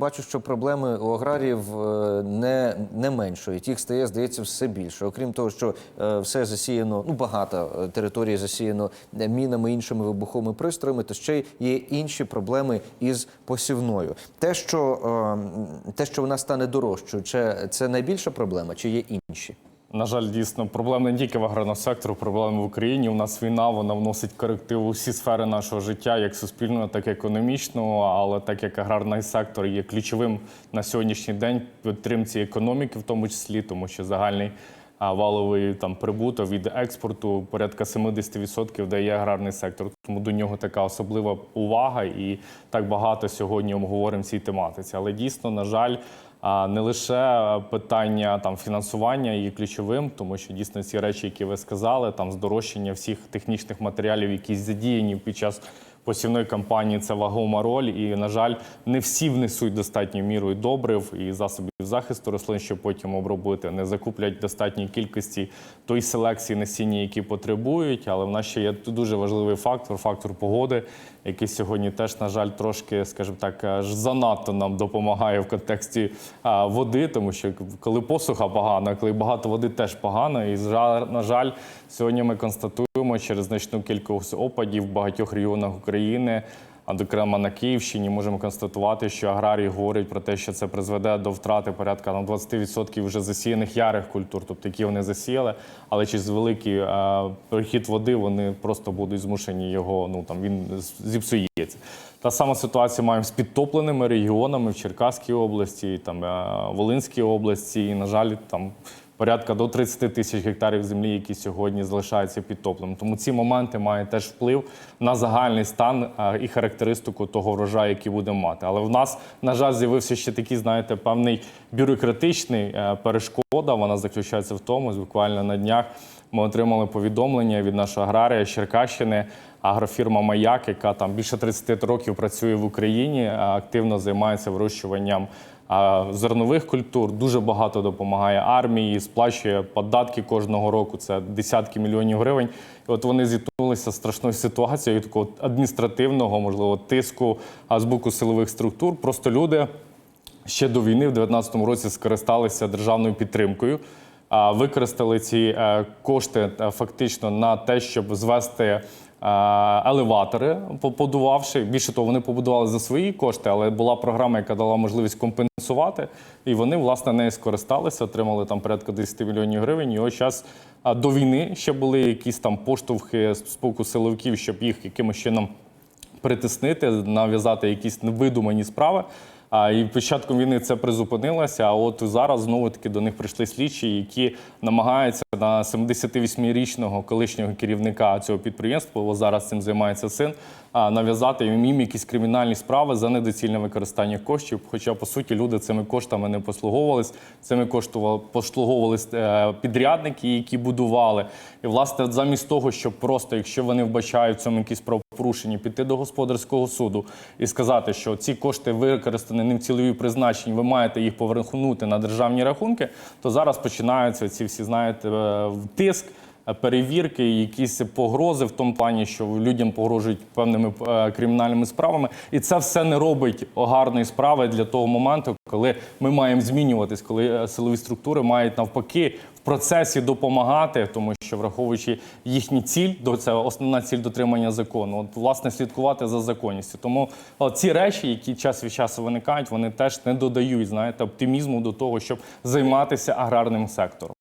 бачу, що проблеми у аграріїв е, не, не меншують. Їх стає, здається, все більше. Окрім того, що е, все засіяно, ну багато е, території засіяно мінами, іншими вибуховими пристроями, то ще є інші проблеми із посівною. Те, що, те, що вона стане дорожчою, чи це найбільша проблема, чи є інші? На жаль, дійсно, проблем не тільки в аграрному секторі, проблеми в Україні. У нас війна, вона вносить коректив у всі сфери нашого життя, як суспільного, так і економічного. Але так як аграрний сектор є ключовим на сьогоднішній день підтримці економіки, в тому числі, тому що загальний валовий там прибуток від експорту порядка 70% дає аграрний сектор. Тому до нього така особлива увага, і так багато сьогодні обговоримо цій тематиці. Але дійсно, на жаль. Не лише питання там фінансування є ключовим, тому що дійсно ці речі, які ви сказали, там здорожчання всіх технічних матеріалів, які задіяні під час посівної кампанії, це вагома роль. І на жаль, не всі внесуть достатньою мірою добрив і засобів захисту рослин, щоб потім обробити, не закуплять достатній кількості тої селекції насіння, які потребують. Але в нас ще є дуже важливий фактор фактор погоди, який сьогодні теж, на жаль, трошки, скажімо так, занадто нам допомагає в контексті води, тому що коли посуха погана, коли багато води теж погано. І на жаль, сьогодні ми констатуємо через значну кількість опадів в багатьох регіонах України. А зокрема на Київщині можемо констатувати, що аграрії говорять про те, що це призведе до втрати порядка на 20% вже засіяних ярих культур, тобто які вони засіяли, але через великий перехід води вони просто будуть змушені його. Ну там він зіпсується. Та сама ситуація маємо з підтопленими регіонами в Черкаській області, там е, Волинській області, і на жаль, там порядка до 30 тисяч гектарів землі, які сьогодні залишаються підтопленими. Тому ці моменти мають теж вплив на загальний стан е, і характеристику того врожаю, який будемо мати. Але в нас, на жаль, з'явився ще такий, знаєте, певний бюрократичний е, перешкода. Вона заключається в тому, буквально на днях ми отримали повідомлення від нашого аграрія Черкащини. Агрофірма Маяк, яка там більше 30 років працює в Україні, активно займається вирощуванням а, зернових культур, дуже багато допомагає армії, сплачує податки кожного року. Це десятки мільйонів гривень. І от вони зіткнулися з страшною ситуацією такого адміністративного, можливо, тиску з боку силових структур. Просто люди ще до війни, в 2019 році, скористалися державною підтримкою. Використали ці е, кошти е, фактично на те, щоб звести е, елеватори, побудувавши. Більше того, вони побудували за свої кошти, але була програма, яка дала можливість компенсувати. І вони, власне, нею скористалися, отримали там порядка 10 мільйонів гривень. Ось час до війни ще були якісь там поштовхи з боку силовиків, щоб їх якимось чином притиснити, нав'язати якісь невидумані справи. А і початком війни це призупинилося. А от зараз знову таки до них прийшли слідчі, які намагаються на 78-річного колишнього керівника цього підприємства, бо зараз цим займається син, а, нав'язати їм якісь кримінальні справи за недоцільне використання коштів. Хоча по суті люди цими коштами не послуговувались, цими коштували послуговувались е, підрядники, які будували. І власне, замість того, щоб просто, якщо вони вбачають в цьому якісь правопорушення, піти до господарського суду і сказати, що ці кошти використані не в цільові призначення, ви маєте їх повернути на державні рахунки, то зараз починаються ці всі, знаєте, е, тиск. е, Перевірки, якісь погрози в тому плані, що людям погрожують певними е, кримінальними справами, і це все не робить гарної справи для того моменту, коли ми маємо змінюватись, коли силові структури мають навпаки в процесі допомагати, тому що враховуючи їхню ціль, до це основна ціль дотримання закону, от власне слідкувати за законністю. Тому ці речі, які час від часу виникають, вони теж не додають знаєте оптимізму до того, щоб займатися аграрним сектором.